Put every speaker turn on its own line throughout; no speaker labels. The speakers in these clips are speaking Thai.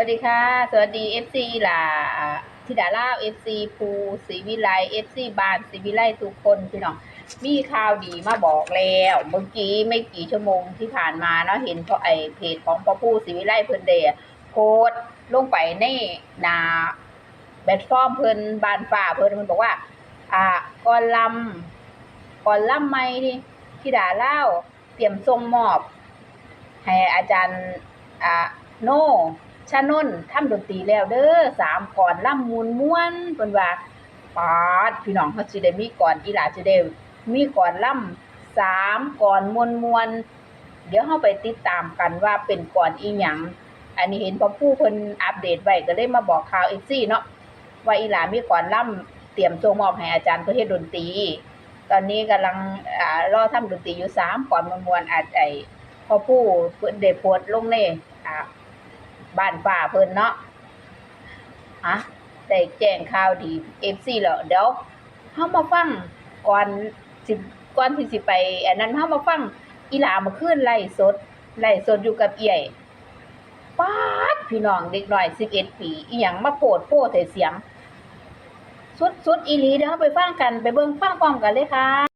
วัสดีค่ะ สวัสดี FC หล่าธิดาล่าว FC ภูศรีวิไล FC บานศรีวิไลทุกคนพี่น้องมีข่าวดีมาบอกแล้วเมื่อกี้ไม่กี่ชั่วโมงที่ผ่านมาเนาะเห็นเพราะไอเพจของพ่อผู้ศรีวิไลเพิ่นเดะโพสต์ลงไปในหนาแพลตฟอร์มเพิ่นบานฝ่าเพิ่นมันบอกว่า อ่าก่อนลำก่อนลำไม่นี่ธิดาล่าเตรียมส่งมอบ ให้อาจารย์อ่าโน่ ชานนท์ทำดนตรีแล้วเด้อสามก่อนล่ำมูลม้วนเพิ่นว่าปาดพี่น้องเขาสิได้มีก่อนอีหลาสิได้มีก่อนล่ำสามก่อนมวนมวนเดี๋ยวเฮาไปติดตามกันว่าเป็นก่อนอีหยังอันนี้เห็นพอผู้เพิ่นอัปเดตไว้ก็เลยมาบอกข่าว FC เนาะว่าอีหลามีก่อนล่ำเตรียมส่งมอบให้อาจารย์เพื่อเฮ็ดนตรีตอนนี้กำลังอ่ารอทำดนตรีอยู่สามก่อนมวนๆอาจไอพอผู้เพิ่นได้โพสต์ลงในอ่า บ้านป่าเพิ่นเนาะอะได้แจ้งข่าวดี FC แล้วเดี๋ยวเฮามาฟังก่อนสิก่อนที่สิไปอันนั้นเฮามาฟังอีหลามื่อคืนไล่สดไล่สดอยู่กับเอี่ยป๊าดพี่น้องเด็กน้อย11ปีอีหยังมาโพดโพดใส่เสียง สุดๆอีหลีเดี๋ยวเราไปฟังกันไปเบิ่งฟังพร้อมกันเลยค่ะ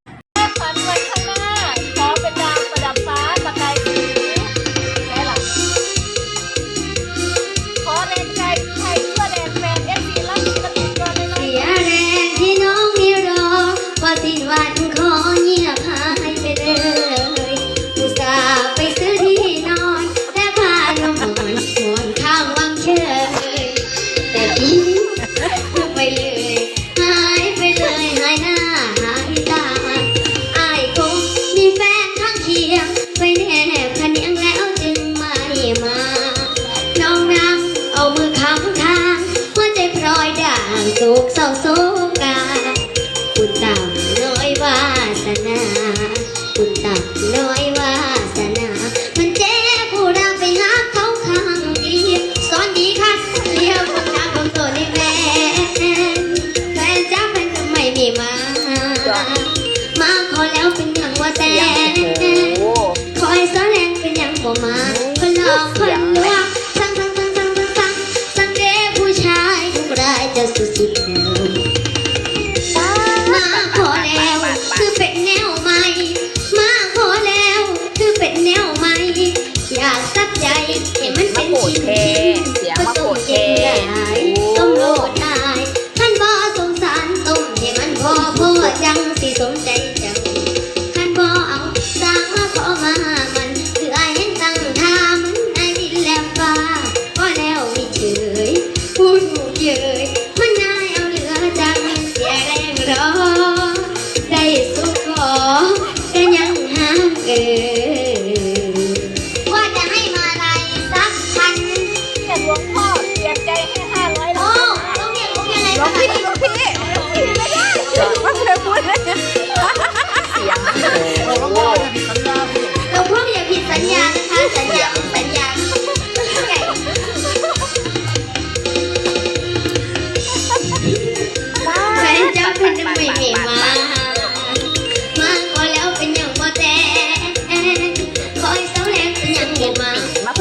น้อยวา
สนา มันเจ๊ผู้รักไปหาเขาข้างดีสอนดีค่ะเลี้ยวคนทางของตัวในแฟนแฟนจ้าแฟนทำไมไม่มา มาขอแล้วเป็นอย่างว่าแต่
โอ้
คอยซ้อนแรงเป็นอย่างบ่มาคนหลอกคนลวงสั่งสั่งสั่งสั่งสั่งสั่งสั่งเด้ผู้ชายทุกรายจะสุดสิเดียว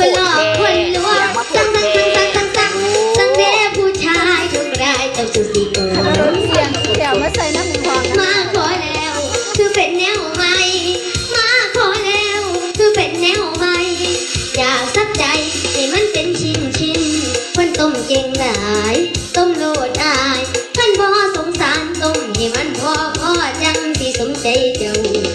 คนหลอกคนลวงสั่งสั่งสั่
งสั่
ง
สั่ง
สั่งเด้ผู้ชายทุกรายเจ้าสุสีโก
เสียงเสียงม่ใส่น้ำมือวาง
มาขอแล้ว คือเป็นแนวใหม่มาขอแล้ว คือเป็นแนวใหม่อยากสักใจให้มันเป็นชิ้นชิ้นคนต้มเก่งหลายต้มโลดอายท่านบ่สงสารต้มให้มันพอพอจังสิสมใจเจ้า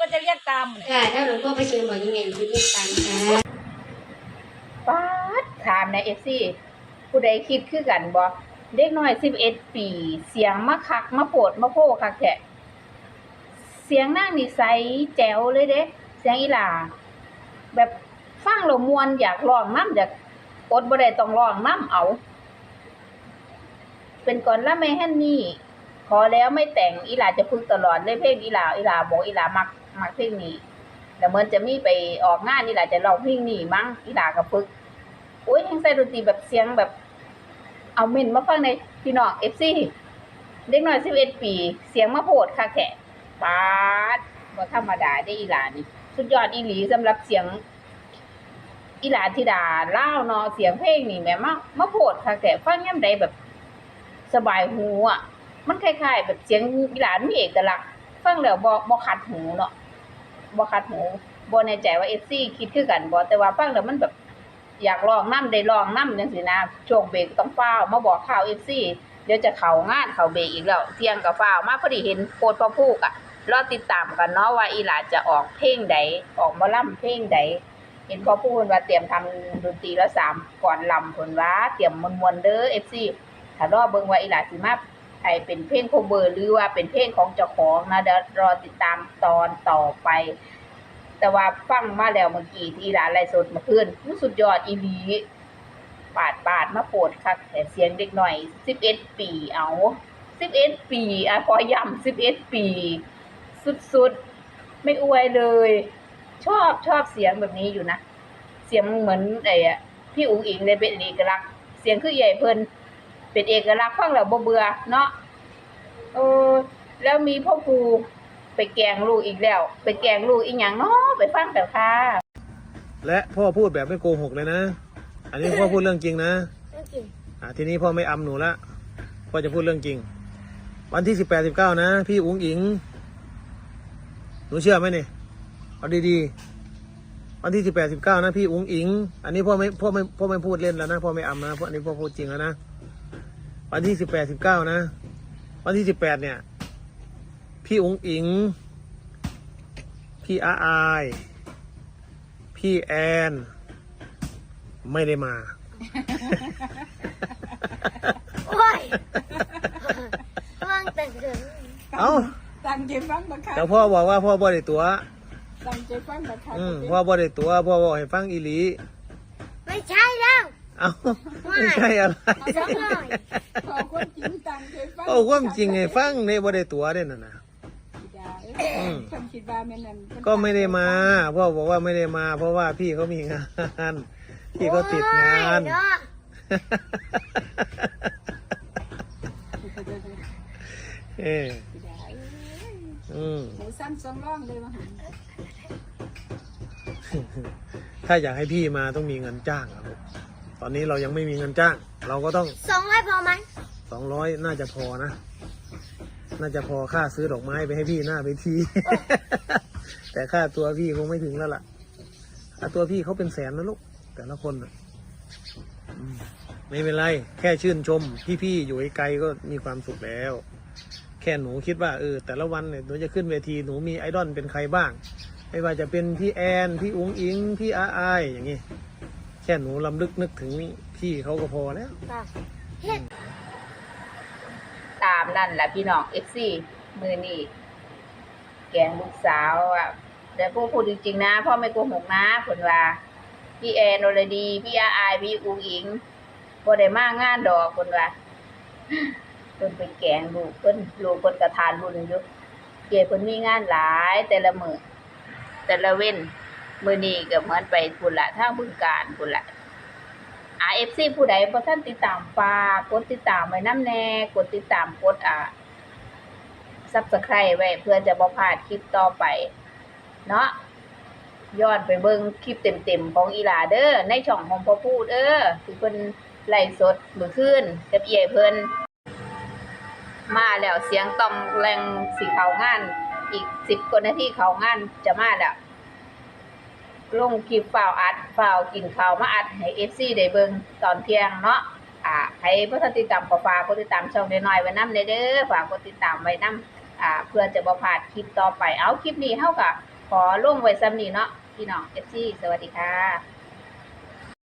กยังไงห
นูก็จะ
เรียกตามค่ะถ้าหลวงพ่อประเชิญบอกยังไงหนูจะเรียกตามค่ะ
ป๊าดถามใน FC ผู้ใดคิดคือกันบ่เด็กน้อยสิบเอ็ดปี เสียงมาคักมาโปดมาโพคักแท้เสียงนางนิสัยแจ๋วเลยเด้เสียงอีหลาแบบฟังแล้วมวนอยากร้องน้ำอยากอดบ่ได้ต้องร้องน้ำเอา เป็นก่อนละแม่ฮันนี่พอแล้วไม่แต่งอีหลาจะฝึกตลอดเลยเพลงอีหลาอีหลาบอกอีหลามัก มักเพลงนี้แล้วเมือนจะมีไปออกงานอีหลาจะร้องเพลงนี้มั้งอีหลาก็ฝึกโอ้ยยังใส่ดนตรีแบบเสียงแบบ เอาเม่นมาฟังในพี่น้อง FC เด็กน้อย11ปี เสียงมาโพดค่ะแขปาดบ่ธรรมดาได้อีหลานี่สุดยอดอีหลีสำหรับเสียง อีหลาธิดาเล่าเนาะเสียงเพลงนี่แม่มามาโพดค่ะแขฟังยามใดแบบ สบายหูอะ มันคล้ายๆ แบบเสียงอีหลานมีเอกลักษณ์ฟังแล้วบ่บ่ขัดหูเนาะ บ่ขัดหูบ่แน่ใจว่า FC คิดคือกันบ่แต่ว่าฟังแล้วมันแบบอยากลองน้ำได้ลองน้ำจังซี่นะช่วงเบรกต้องฟ้ามาบอกข่าว FC เดี๋ยวจะเข้างานเข้าเบรกอีกแล้วเที่ยงก็ฟ้ามาพอดีเห็นโพสต์พอพูกอะรอติดตามกันเนาะว่าอีหลาจะออกเพลงใดออกมาล่ำเพลงใดเห็นพอพูดว่าเตรียมทำดนตรีแล้วสามก่อนลำเพิ่นว่าเตรียมมวนๆเด้อ FC ถ้ารอเบิ่งว่าอีหลาสิมา ให้เป็นเพลงโคเวอร์หรือว่าเป็นเพลงของเจ้าของนะเดี๋ยวรอติดตามตอนต่อไป แต่ว่าฟังมาแล้วเมื่อกี้ที่อีหลาไลฟ์สดเมื่อคืนรู้สุดยอดอีลีปาดปาดมาโปดคักแต่เสียงเด็กหน่อย11ปีเอา11ปีอะขอย้ำ11ปี สุดๆ ไม่อวยเลย ชอบชอบเสียงแบบนี้อยู่นะ เสียงเหมือนไอ้พี่อุ๋งอิงเลยเป็นเอกลักษณ์เสียงคือใหญ่เพลิน เป็นเอกลักษณ์ฟังแล้วบ่เบื่อเนาะเออแล้วมีพ่อครูไปแกงลูกอีกแล้ว ไปแกงลูกอีหยังเนาะไปฟังกันค่ะ
และพ่อพูดแบบไม่โกหกเลยนะ อันนี้พ่อพูดเรื่องจริงนะ
ไม่องจริง
อ่าทีนี้พ่อไม่อำหนูละพ่อจะพูดเรื่องจริง วันที่สิบแปดสิบเก้านะ พี่อุ๋งอิงหนูเชื่อไหมเนี่ยเอาดีๆวันที่สิบแปดสิบเก้านะพี่อุ๋งอิง อันนี้พ่อไม่พ่อไม่พ่อไม่พูดเล่นแล้วนะพ่อไม่อำนะพราะอันนี้พ่อพูดจริงแล้วนะ วันที่สิบแปดสิบเก้านะ วันที่สิบแปดเนี่ย พี่อุ๋งอิง พี่อาอาย พี่แอน ไม่ได้มา
โอ้ยว่างแต่งเกิน
เอ้า
ตั้งใจฟังบักคั
แต่พ่อบอกว่าพ่อบ่ได้ตัว
ตั้งใจฟังบักคั
อืมพ่อบ่ได้ตัว พ่อบอกให้ฟังอีหลี
ไม่ใช่แล้ว
เอ้าไม่ใช่อะไร
เอาสักหน่อย
ขอความจริงตั้งใจฟัง
โอ้ความจริงไงฟังเนี่ยบ่ได้ตัวเด้นั่นน่ะอืม
คำคิดว่าแม่นั่น
ก็ไม่ได้มาพ่อบอกว่าไม่ได้มา เพราะว่าพี่เขามีงานพี่เขาติดงาน
โอ้ยเนาะ
เอออืม
หมูสั้นสองร่องเลยมาหา
ถ้าอยากให้พี่มาต้องมีเงินจ้างอะลูกต อนนี้เรายังไม่มีเงินจ้าง เราก็ต้อง
สองร้อยพอไหม
สองร้อยน่าจะพอนะ น่าจะพอค่าซื้อดอกไม้ไปให้พี่หน้าไปที แต่ค่าตัวพี่คงไม่ถึงแล้วล่ะค่าตัวพี่เขาเป็นแสนนะลูก แต่ละคนน่ะอืมไม่เป็นไร แค่ชื่นชม พี่ๆอยู่ไกลๆก็มีความสุขแล้ว แค่หนูคิดว่าเออแต่ละวันเนี่ยหนูจะขึ้นเวทีหนูมีไอดอลเป็นใครบ้าง ไม่ว่าจะเป็นพี่แอน พี่อุ๋งอิง พี่อาอายอย่างงี้ แค่หนูลำลึกนึกถึงพี่เขาก็พอแล้ว
ค่ะเฮ็ด
ตามนั่นแหละพี่น้อง FC มือนี่แกงลูกสาวอะแต่พูดพูดจริงๆนะพ่อไม่โกหกนะผลว่า พี่แอนโอรดี พี่อาอายพี่อุงอิงบ่ได้มางานดอกคนว่าเพิ่นไปแกงลูกเพิ่นลูกเพิ่นกระทานรุ่นอยู่เกเพิ่นมีงานหลายแต่ละมื้อแต่ละเว้น มื้อนี้ก็เหมือนไปพุ่นละทางบึงการพุ่นละ RFC ผู้ใดบ่ทันติดตามฝากกดติดตามไว้น้ำแน่กดติดตามกดอ่า Subscribe ไว้เพื่อจะบ่พลาดคลิปต่อไป เนาะย้อนไปเบิ่งคลิปเต็มๆของอีหลาเด้อในช่องของพ่อพูดเด้อที่เพิ่นไลฟ์สดมื้อคืนกับเอียเพิ่นมาแล้วเสียงตองแรงสิเขางาน อีก10กว่านาทีเขางานจะมาแล้ว ลงคลิปฝ่าวอัดฝ่าวกินข่าวมาอัดให้เอฟซีได้เบิ่งตอนเที่ยงเนาะอ่าใครผู้ติดตามก็ฝากผู้ติดตามช่องน้อยๆไว้นำเด้อฝากผู้ติดตามไว้นำอ่าเพื่อจะบ่พลาดคลิปต่อไปเอาคลิปนี้เฮาก็ขอลงไว้ซ้ำนี้เนาะพี่น้องเอฟซีสวัสดีค่ะ